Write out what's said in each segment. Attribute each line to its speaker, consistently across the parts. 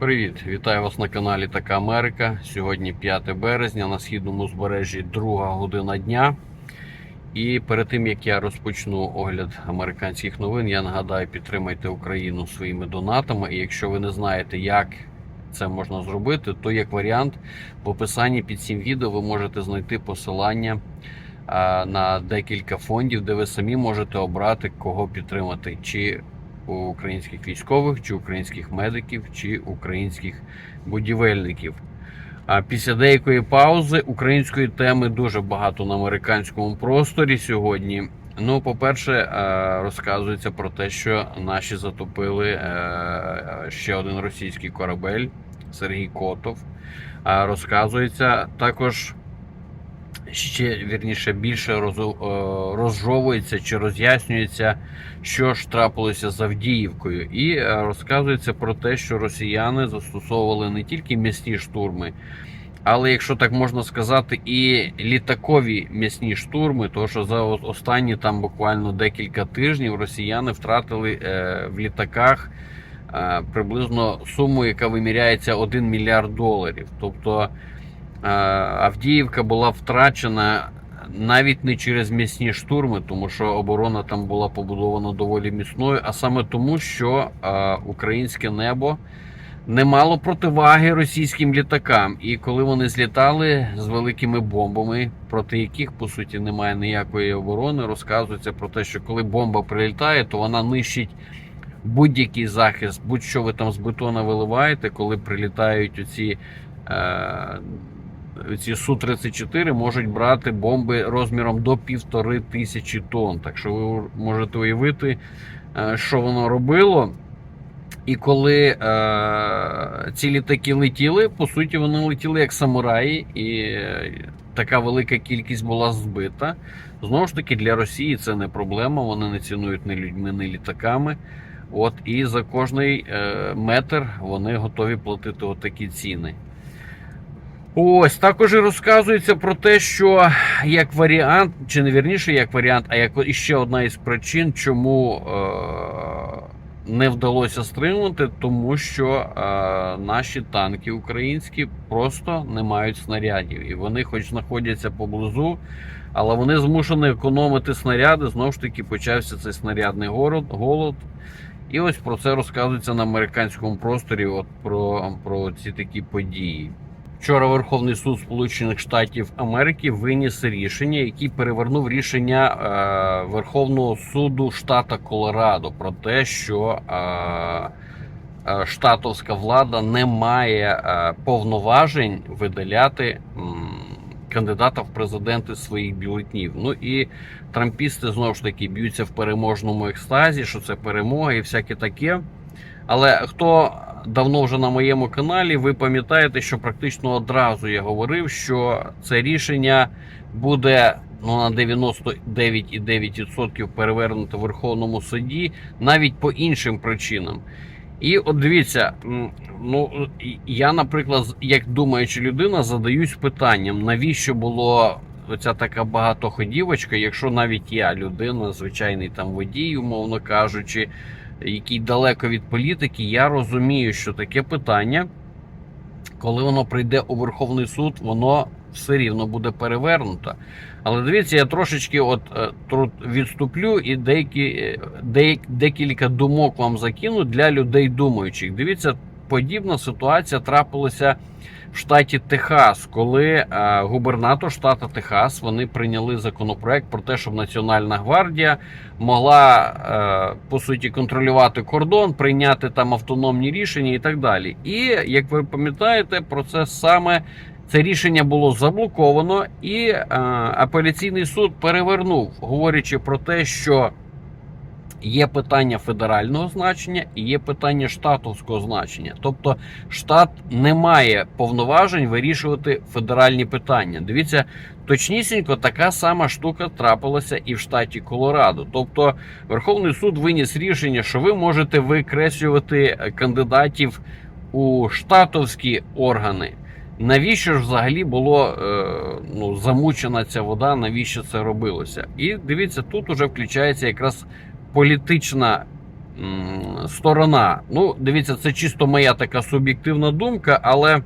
Speaker 1: Привіт, вітаю вас на каналі Така Америка. Сьогодні 5 березня на східному узбережжі друга година дня. І перед тим як я розпочну огляд американських новин, я нагадаю, підтримайте Україну своїми донатами. І якщо ви не знаєте, як це можна зробити, то як варіант в описанні під цим відео ви можете знайти посилання на декілька фондів, де ви самі можете обрати, кого підтримати. Чи українських військових, чи українських медиків, чи українських будівельників. А після деякої паузи української теми дуже багато на американському просторі сьогодні. Ну, по-перше, е, розказується про те, що наші затопили е, ще один російський корабель Сергій Котов. Розказується також ще вірніше більше е, розжовується чи роз'яснюється, що ж трапилося з Авдіївкою, і е, розказується про те, що росіяни застосовували не тільки м'ясні штурми, але якщо так можна сказати, і літакові м'ясні штурми, тому що за останні там буквально декілька тижнів росіяни втратили е, в літаках приблизно суму, яка виміряється 1 мільярд доларів. Тобто Авдіївка була втрачена навіть не через м'ясні штурми, тому що оборона там була побудована доволі міцною, а саме тому, що українське небо не мало противаги російським літакам. І коли вони злітали з великими бомбами, проти яких по суті немає ніякої оборони, розказується про те, що коли бомба прилітає, то вона нищить будь-який захист, будь-що ви там з бетона виливаєте, коли прилітають оці. Е, ці Су-34 можуть брати бомби розміром до півтори тисячі тонн. Так що ви можете уявити, е, що воно робило. І коли е, ці літаки летіли, по суті, вони летіли як самураї, і е, така велика кількість була збита. Знову ж таки, для Росії це не проблема. Вони не цінують ні людьми, ні літаками. От і за кожний е, метр вони готові платити отакі ціни. Ось також і розказується про те, що як варіант, чи не вірніше, як варіант, а як іще одна із причин, чому е, не вдалося стримувати, тому що е, наші танки українські просто не мають снарядів. І вони, хоч знаходяться поблизу, але вони змушені економити снаряди. Знову ж таки, почався цей снарядний город, голод. І ось про це розказується на американському просторі. От про, про ці такі події. Вчора Верховний суд Сполучених Штатів Америки виніс рішення, який перевернув рішення е, Верховного суду штата Колорадо про те, що е, е, штатовська влада не має е, повноважень видаляти кандидата в президенти своїх бюлетнів. Ну і трампісти знову ж таки б'ються в переможному екстазі, що це перемога і всяке таке. Але хто давно вже на моєму каналі, ви пам'ятаєте, що практично одразу я говорив, що це рішення буде ну, на 99,9% перевернуто в Верховному суді навіть по іншим причинам. І от дивіться, ну я, наприклад, як думаюча людина, задаюсь питанням, навіщо було оця така багатоходівочка, якщо навіть я людина, звичайний там водій, умовно кажучи, який далеко від політики, я розумію, що таке питання, коли воно прийде у Верховний суд, воно все рівно буде перевернуто. Але дивіться, я трошечки от е, відступлю і деякі, е, декілька думок вам закину для людей думаючих. Дивіться, подібна ситуація трапилася в штаті Техас, коли е, губернатор штату Техас вони прийняли законопроект про те, щоб Національна гвардія могла е, по суті контролювати кордон, прийняти там автономні рішення і так далі. І як ви пам'ятаєте, про це саме це рішення було заблоковано, і е, апеляційний суд перевернув, говорячи про те, що є питання федерального значення і є питання штатовського значення. Тобто штат не має повноважень вирішувати федеральні питання. Дивіться, точнісінько така сама штука трапилася і в штаті Колорадо. Тобто Верховний суд виніс рішення, що ви можете викреслювати кандидатів у штатовські органи. Навіщо ж взагалі було е, ну, замучена ця вода? Навіщо це робилося? І дивіться, тут уже включається якраз політична сторона. Ну, дивіться, це чисто моя така суб'єктивна думка, але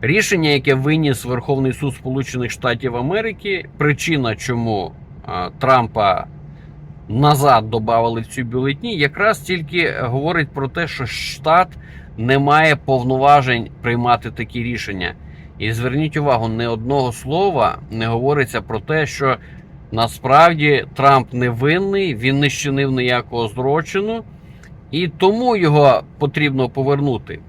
Speaker 1: рішення, яке виніс Верховний суд Сполучених Штатів Америки, причина, чому Трампа назад додавали в цю бюлетні, якраз тільки говорить про те, що штат не має повноважень приймати такі рішення. І зверніть увагу, не одного слова не говориться про те, що насправді Трамп не винний, він не щинив ніякого злочину, і тому його потрібно повернути.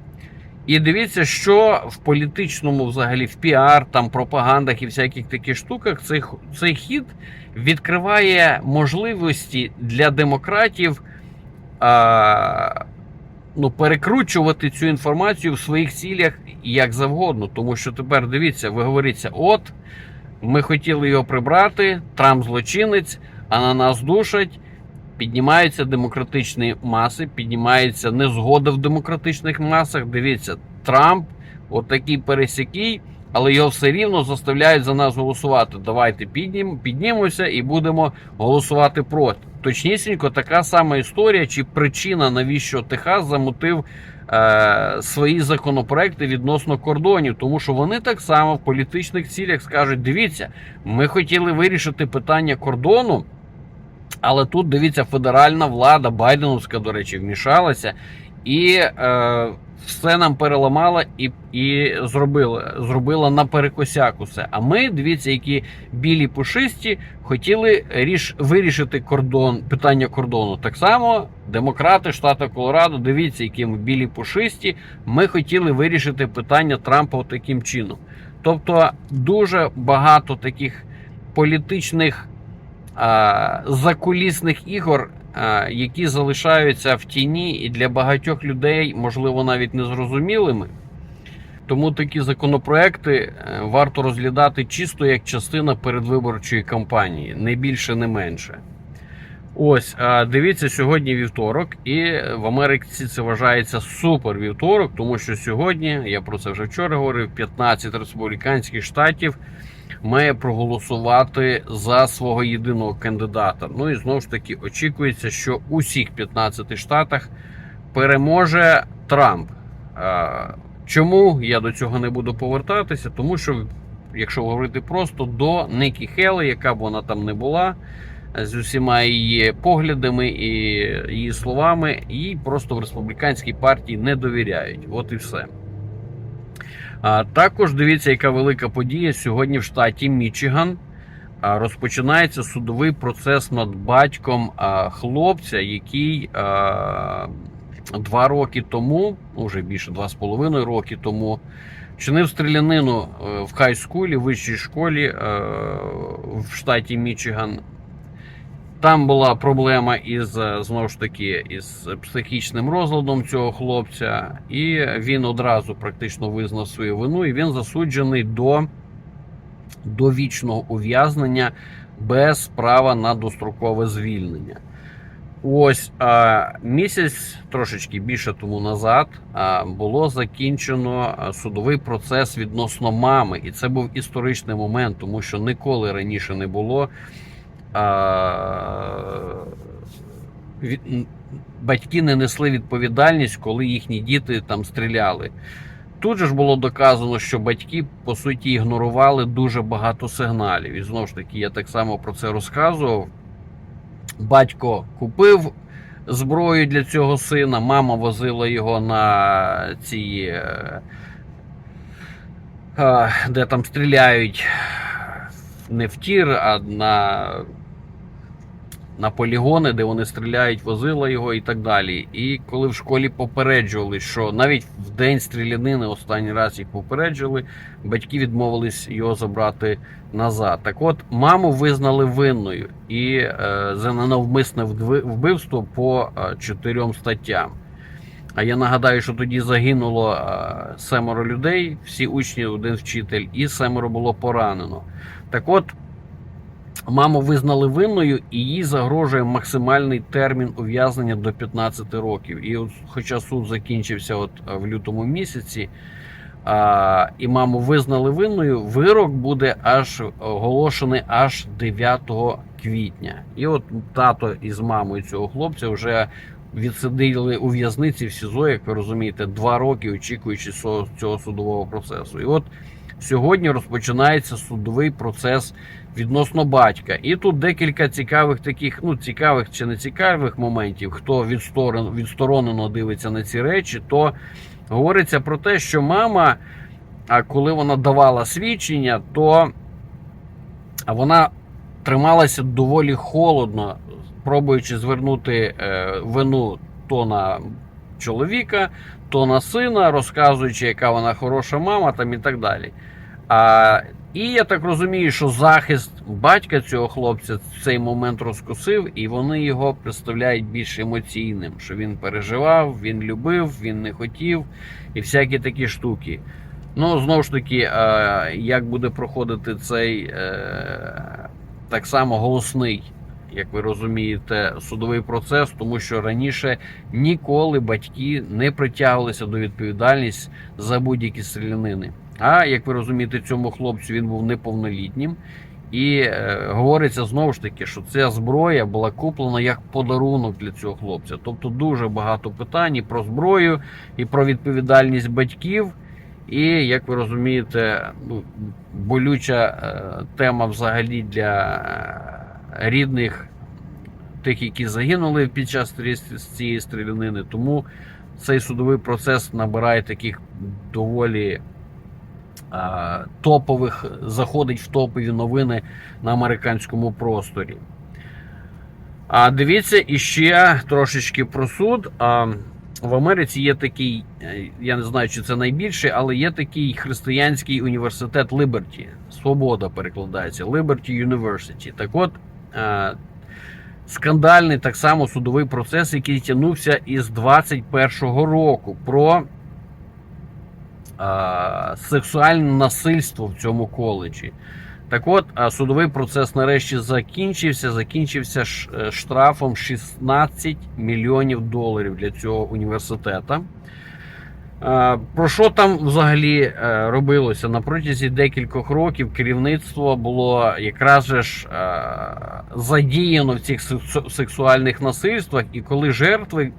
Speaker 1: І дивіться, що в політичному, взагалі, в піар, там пропагандах і всяких таких штуках цей, цей хід відкриває можливості для демократів а, ну, перекручувати цю інформацію в своїх цілях як завгодно. Тому що тепер дивіться, ви говорите, от ми хотіли його прибрати, Трамп злочинець, а на нас душать. Піднімаються демократичні маси, піднімається незгода в демократичних масах. Дивіться, Трамп, отакий пересякий, але його все рівно заставляють за нас голосувати. Давайте піднім, піднімемося і будемо голосувати проти. Точнісінько, така сама історія, чи причина, навіщо Техас замутив е, свої законопроекти відносно кордонів, тому що вони так само в політичних цілях скажуть: дивіться, ми хотіли вирішити питання кордону. Але тут дивіться, федеральна влада Байденовська, до речі, вмішалася і е, все нам переламала і, і зробила, зробила наперекосяк усе. А ми, дивіться, які білі пушисті хотіли ріш, вирішити кордон, питання кордону. Так само демократи штату Колорадо, дивіться, які ми білі пушисті. Ми хотіли вирішити питання Трампа таким чином. Тобто дуже багато таких політичних а, закулісних ігор, які залишаються в тіні, і для багатьох людей, можливо, навіть незрозумілими. Тому такі законопроекти е, варто розглядати чисто як частина передвиборчої кампанії, не більше, не менше. Ось, дивіться, сьогодні вівторок, і в Америці це вважається супер вівторок, тому що сьогодні, я про це вже вчора говорив, 15 республіканських штатів має проголосувати за свого єдиного кандидата. Ну і знову ж таки очікується, що у всіх 15 штатах переможе Трамп. Чому я до цього не буду повертатися? Тому що, якщо говорити просто до Нікі Хели, яка б вона там не була, з усіма її поглядами і її словами, їй просто в республіканській партії не довіряють. От і все. А також дивіться, яка велика подія сьогодні в штаті Мічиган. Розпочинається судовий процес над батьком хлопця, який два роки тому, ну вже більше два з половиною роки тому, чинив стрілянину е, в хайскулі, вищій школі е, в штаті Мічиган. Там була проблема із е, знову ж таки із психічним розладом цього хлопця, і він одразу практично визнав свою вину, і він засуджений до довічного ув'язнення без права на дострокове звільнення. Ось а, місяць трошечки більше тому назад а, було закінчено судовий процес відносно мами, і це був історичний момент, тому що ніколи раніше не було. Батьки не несли відповідальність, коли їхні діти там стріляли. Тут же ж було доказано, що батьки по суті ігнорували дуже багато сигналів. І знову ж таки, я так само про це розказував. Батько купив зброю для цього сина, мама возила його на ці, е, де там стріляють не в тір, а на, на полігони, де вони стріляють, возила його і так далі. І коли в школі попереджували, що навіть в день стрілянини останній раз їх попереджували, батьки відмовились його забрати назад. Так от, маму визнали винною і е, за ненавмисне вбивство по е, чотирьом статтям. А я нагадаю, що тоді загинуло е, семеро людей, всі учні, один вчитель, і семеро було поранено. Так от, маму визнали винною, і їй загрожує максимальний термін ув'язнення до 15 років. І от, хоча суд закінчився от е, в лютому місяці, а, і маму визнали винною, вирок буде аж оголошений аж 9 квітня. І от тато із мамою цього хлопця вже відсиділи у в'язниці в СІЗО, як ви розумієте, два роки очікуючи цього судового процесу. І от сьогодні розпочинається судовий процес відносно батька. І тут декілька цікавих таких, ну цікавих чи не цікавих моментів, хто відсторон, відсторонено дивиться на ці речі, то говориться про те, що мама, а коли вона давала свідчення, то вона трималася доволі холодно, пробуючи звернути е, вину то на чоловіка, то на сина, розказуючи, яка вона хороша мама, там і так далі. А, і я так розумію, що захист батька цього хлопця в цей момент розкусив, і вони його представляють більш емоційним, що він переживав, він любив, він не хотів, і всякі такі штуки. Ну, знову ж таки, як буде проходити цей е, так само голосний, як ви розумієте, судовий процес, тому що раніше ніколи батьки не притягувалися до відповідальності за будь-які стрілянини. А як ви розумієте, цьому хлопцю він був неповнолітнім. І е, говориться знову ж таки, що ця зброя була куплена як подарунок для цього хлопця. Тобто дуже багато питань і про зброю, і про відповідальність батьків. І як ви розумієте, ну, болюча е, тема взагалі для е, рідних тих, які загинули під час цієї стрілянини. Тому цей судовий процес набирає таких доволі топових, заходить в топові новини на американському просторі. А дивіться іще трошечки про суд. В Америці є такий, е, я не знаю, чи це найбільший, але є такий християнський університет Liberty. Свобода перекладається. Liberty University. Так от, е, скандальний так само судовий процес, який тягнувся із 21-го року про е, сексуальне насильство в цьому коледжі. Так от, судовий процес нарешті закінчився. Закінчився е, штрафом 16 мільйонів доларів для цього університету. Е, Про що там взагалі е, робилося? На протязі декількох років керівництво було якраз ж е, задіяно в цих сексуальних насильствах, і коли жертви,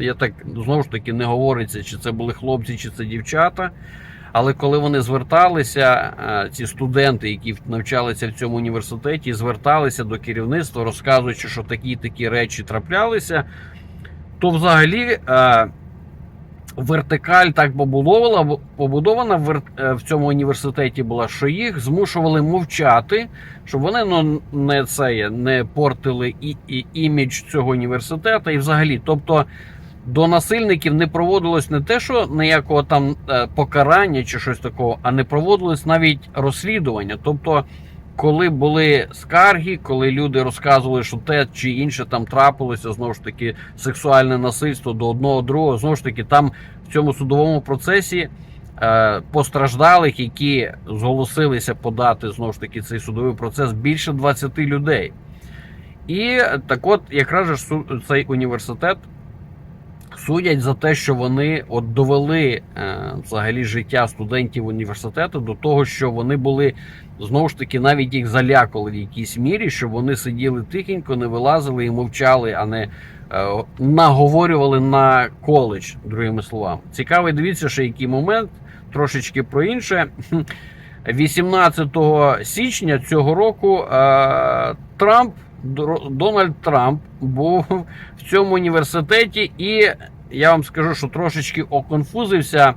Speaker 1: я так знову ж таки не говориться, чи це були хлопці, чи це дівчата. Але коли вони зверталися, ці студенти, які навчалися в цьому університеті, зверталися до керівництва, розказуючи, що такі такі речі траплялися, то взагалі вертикаль так побудована, побудована в, е, в цьому університеті була, що їх змушували мовчати, щоб вони ну, не це не портили і, і імідж цього університету, і взагалі, тобто до насильників не проводилось не те, що ніякого там е, покарання чи щось такого, а не проводилось навіть розслідування. Тобто, коли були скарги, коли люди розказували, що те чи інше там трапилося, знову ж таки, сексуальне насильство до одного другого, знову ж таки, там в цьому судовому процесі. е, Постраждалих, які зголосилися подати знову ж таки цей судовий процес, більше 20 людей. І так, от, якраз цей університет судять за те, що вони от довели е, взагалі життя студентів університету до того, що вони були знову ж таки навіть їх залякали в якійсь мірі, щоб вони сиділи тихенько, не вилазили і мовчали, а не е, наговорювали на коледж, другими словами. Цікавий, дивіться, ще який момент, трошечки про інше. 18 січня цього року е, Трамп Дональд Трамп був в цьому університеті, і я вам скажу, що трошечки оконфузився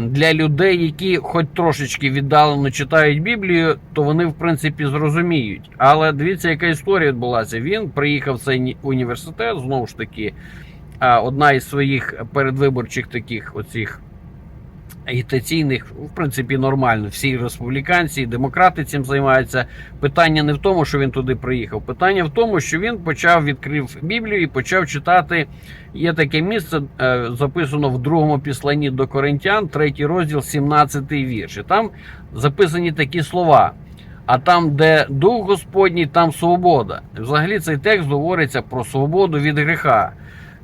Speaker 1: для людей, які хоч трошечки віддалено читають Біблію, то вони в принципі зрозуміють. Але дивіться, яка історія відбулася. Він приїхав в цей університет, знову ж таки, одна із своїх передвиборчих таких оцих агітаційних, в принципі, нормально. Всі республіканці, і демократи цим займаються. Питання не в тому, що він туди приїхав. Питання в тому, що він почав відкрив Біблію і почав читати. Є таке місце, е, записано в другому післанні до Коринтян, третій розділ, 17 вірш. І там записані такі слова. А там, де дух Господній, там свобода. Взагалі цей текст говориться про свободу від гріха.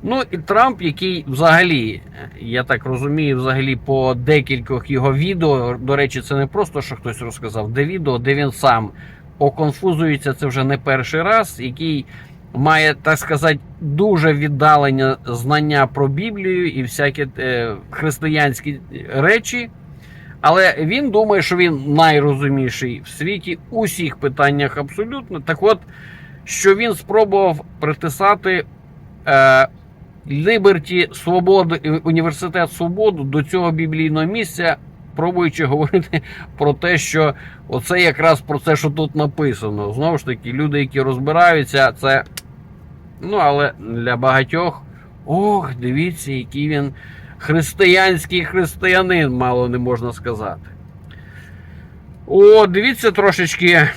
Speaker 1: Ну і Трамп, який взагалі, я так розумію, взагалі по декількох його відео, до речі, це не просто що хтось розказав, де відео, де він сам оконфузується, це вже не перший раз, який має, так сказати, дуже віддалені знання про Біблію і всякі е, християнські речі. Але він думає, що він найрозумніший в світі у всіх питаннях абсолютно. Так от, що він спробував притисати е, Ліберті Свободу і Університет Свободу до цього біблійного місця, пробуючи говорити про те, що оце якраз про це, що тут написано. Знову ж таки, люди, які розбираються, це. Ну, але для багатьох, ох, дивіться, який він християнський християнин, мало не можна сказати. О, дивіться трошечки.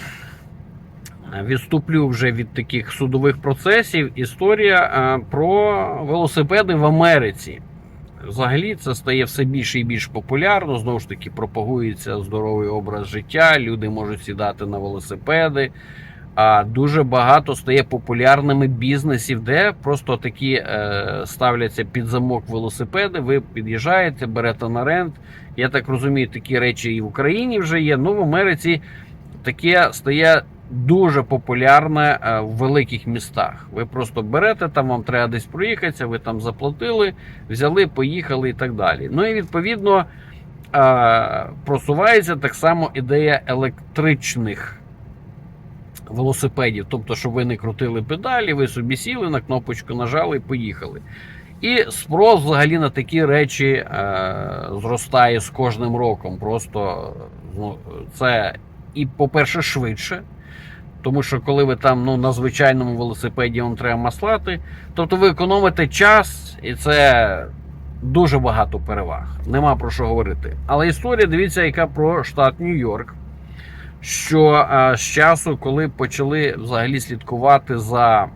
Speaker 1: Відступлю вже від таких судових процесів. Історія е, про велосипеди в Америці. Взагалі це стає все більше і більш популярно. Знову ж таки, пропагується здоровий образ життя. Люди можуть сідати на велосипеди. А дуже багато стає популярними бізнесів, де просто такі е, ставляться під замок велосипеди. Ви під'їжджаєте, берете на рент. Я так розумію, такі речі і в Україні вже є. Ну в Америці таке стає дуже популярне е, в великих містах. Ви просто берете там, вам треба десь проїхатися, ви там заплатили, взяли, поїхали і так далі. Ну і відповідно е, просувається так само ідея електричних велосипедів. Тобто, щоб ви не крутили педалі, ви собі сіли на кнопочку, нажали і поїхали. І спрос взагалі на такі речі е, зростає з кожним роком. Просто ну, це і, по-перше, швидше. Тому що коли ви там ну, на звичайному велосипеді вам треба маслати, тобто ви економите час, і це дуже багато переваг. Нема про що говорити. Але історія, дивіться, яка про штат Нью-Йорк. Що а, з часу, коли почали взагалі слідкувати за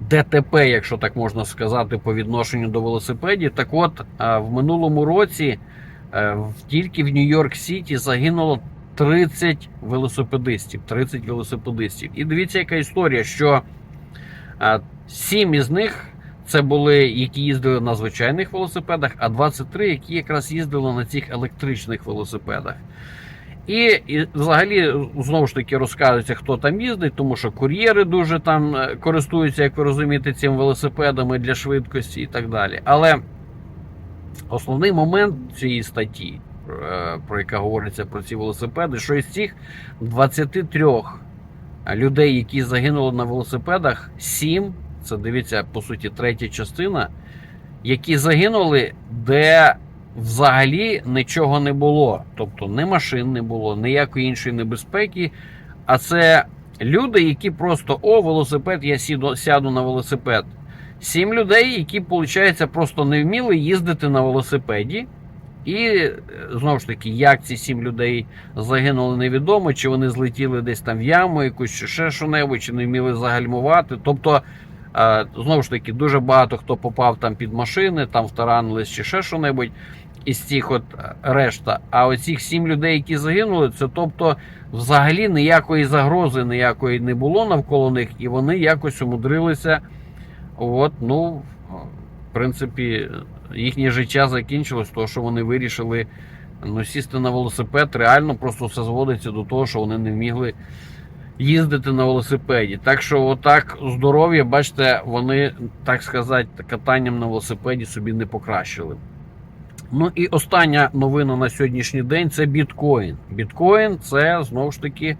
Speaker 1: ДТП, якщо так можна сказати, по відношенню до велосипедів, так от а, в минулому році а, тільки в Нью-Йорк Сіті загинуло 30 велосипедистів. 30 велосипедистів. І дивіться, яка історія, що а, 7 із них це були, які їздили на звичайних велосипедах, а 23, які якраз їздили на цих електричних велосипедах. І, і взагалі знову ж таки розказується, хто там їздить, тому що кур'єри дуже там е, користуються, як ви розумієте, цим велосипедами для швидкості і так далі. Але основний момент цієї статті, про яка говориться про ці велосипеди, що із цих 23 людей, які загинули на велосипедах, 7, це дивіться, по суті, третя частина, які загинули, де взагалі нічого не було. Тобто ні машин не було, ніякої іншої небезпеки. А це люди, які просто о, велосипед, я сіду, сяду на велосипед. Сім людей, які, виходить, просто не вміли їздити на велосипеді. І е, знову ж таки, як ці сім людей загинули, невідомо, чи вони злетіли десь там в яму, якусь чи ще що-небудь, чи не вміли загальмувати. Тобто, е, знову ж таки, дуже багато хто попав там під машини, там втаранились чи ще що-небудь із цих от е, решта. А оцих сім людей, які загинули, це тобто взагалі ніякої загрози ніякої не було навколо них, і вони якось умудрилися. От, ну, в принципі, їхнє життя закінчилось, тому що вони вирішили ну, сісти на велосипед. Реально просто все зводиться до того, що вони не вмігли їздити на велосипеді. Так що, отак, здоров'я, бачите, вони, так сказати, катанням на велосипеді собі не покращили. Ну і остання новина на сьогоднішній день це біткоін. Біткоін це знову ж таки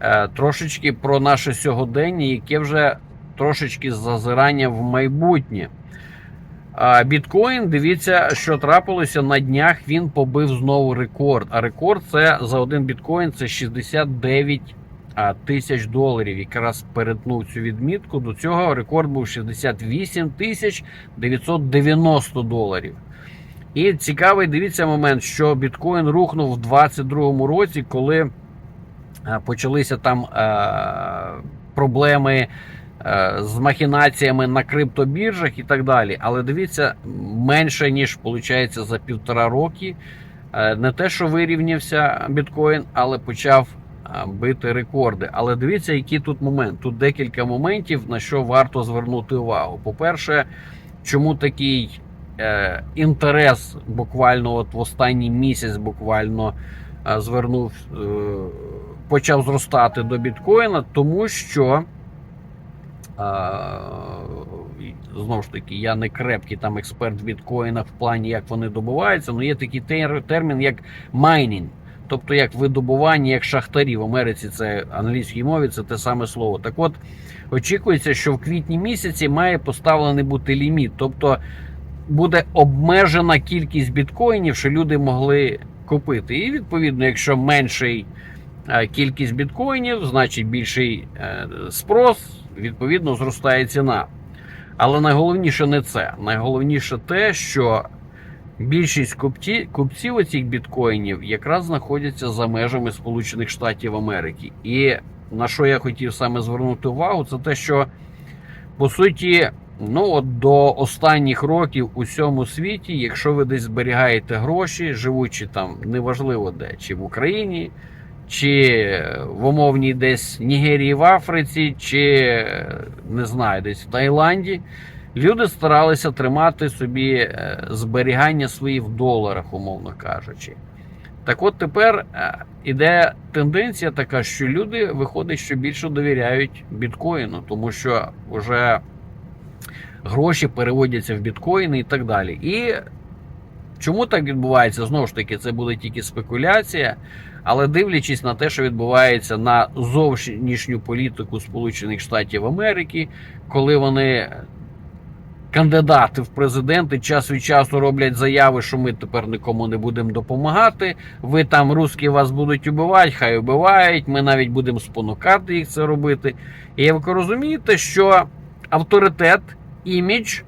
Speaker 1: е, трошечки про наше сьогодення, яке вже трошечки зазирання в майбутнє. Біткоін, дивіться, що трапилося на днях. Він побив знову рекорд. А рекорд це за один біткоін це 69 тисяч доларів. Якраз перетнув цю відмітку. До цього рекорд був 68 тисяч 990 доларів. І цікавий, дивіться момент, що біткоін рухнув в 2022 році, коли почалися там проблеми з махінаціями на криптобіржах і так далі. Але дивіться, менше ніж виходить за півтора роки. Е, не те, що вирівнявся біткоін, але почав бити рекорди. Але дивіться, який тут момент. Тут декілька моментів, на що варто звернути увагу. По-перше, чому такий е, інтерес буквально от в останній місяць буквально е, звернув, е, почав зростати до біткоїна, тому що. Знову ж таки, я не крепкий там експерт в біткоїнах в плані, як вони добуваються, але є такий термін, як майнінг. Тобто як видобування, як шахтарі в Америці, це англійській мові, це те саме слово. Так от очікується, що в квітні місяці має поставлений бути ліміт. Тобто буде обмежена кількість біткоїнів, що люди могли купити. І відповідно, якщо менший е, кількість біткоїнів, значить більший е, спрос, відповідно, зростає ціна. Але найголовніше не це. Найголовніше те, що більшість купці, купців оцих біткоїнів якраз знаходяться за межами Сполучених Штатів Америки. І на що я хотів саме звернути увагу, це те, що по суті, ну от до останніх років у всьому світі, якщо ви десь зберігаєте гроші, живучи там неважливо де, чи в Україні, чи в умовній десь Нігерії в Африці, чи не знаю, десь в Таїланді. Люди старалися тримати собі е, зберігання свої в доларах, умовно кажучи. Так от тепер е, іде тенденція така, що люди виходить, що більше довіряють біткоїну, тому що вже гроші переводяться в біткоїни і так далі. І чому так відбувається? Знову ж таки, це буде тільки спекуляція. Але дивлячись на те, що відбувається на зовнішню політику Сполучених Штатів Америки, коли вони кандидати в президенти час від часу роблять заяви, що ми тепер нікому не будемо допомагати. Ви там русські вас будуть убивати, хай убивають. Ми навіть будемо спонукати їх це робити. І ви розумієте, що авторитет, імідж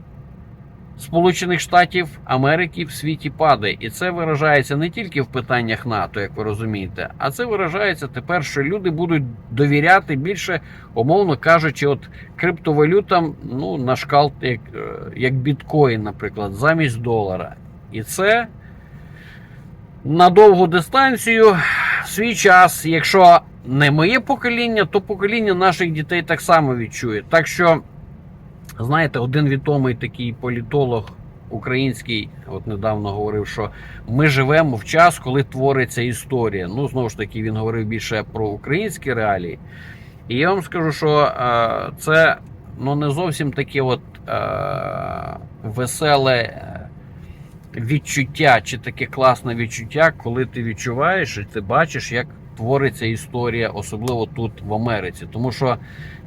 Speaker 1: Сполучених Штатів Америки в світі падає, і це виражається не тільки в питаннях НАТО, як ви розумієте, а це виражається тепер, що люди будуть довіряти більше, умовно кажучи, от криптовалютам, ну на шкал як, е, як біткоін, наприклад, замість долара. І це на довгу дистанцію в свій час, якщо не моє покоління, то покоління наших дітей так само відчує. Так що. Знаєте, один відомий такий політолог український, от недавно говорив, що ми живемо в час, коли твориться історія. Ну, знову ж таки, він говорив більше про українські реалії. І я вам скажу, що е, це ну, не зовсім таке от е, веселе е, відчуття, чи таке класне відчуття, коли ти відчуваєш і ти бачиш, як твориться історія, особливо тут в Америці. Тому що,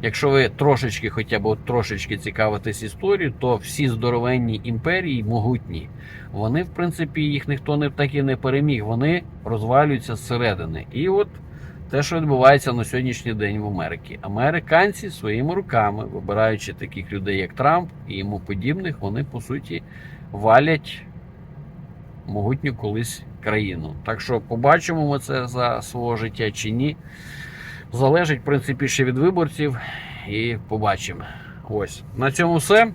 Speaker 1: якщо ви трошечки, хоча б трошечки цікавитесь історією, то всі здоровенні імперії могутні. Вони, в принципі, їх ніхто не так і не переміг. Вони розвалюються зсередини. І от те, що відбувається на сьогоднішній день в Америці. Американці своїми руками, вибираючи таких людей, як Трамп і йому подібних, вони по суті валять могутню колись країну. Так що побачимо ми це за свого життя чи ні. Залежить, в принципі, ще від виборців. І побачимо. Ось. На цьому все.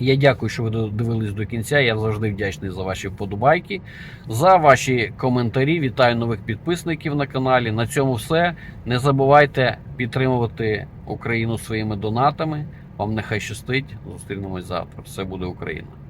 Speaker 1: Я дякую, що ви додивились до кінця. Я завжди вдячний за ваші вподобайки, за ваші коментарі. Вітаю нових підписників на каналі. На цьому все. Не забувайте підтримувати Україну своїми донатами. Вам нехай щастить. Зустрінемось завтра. Все буде Україна.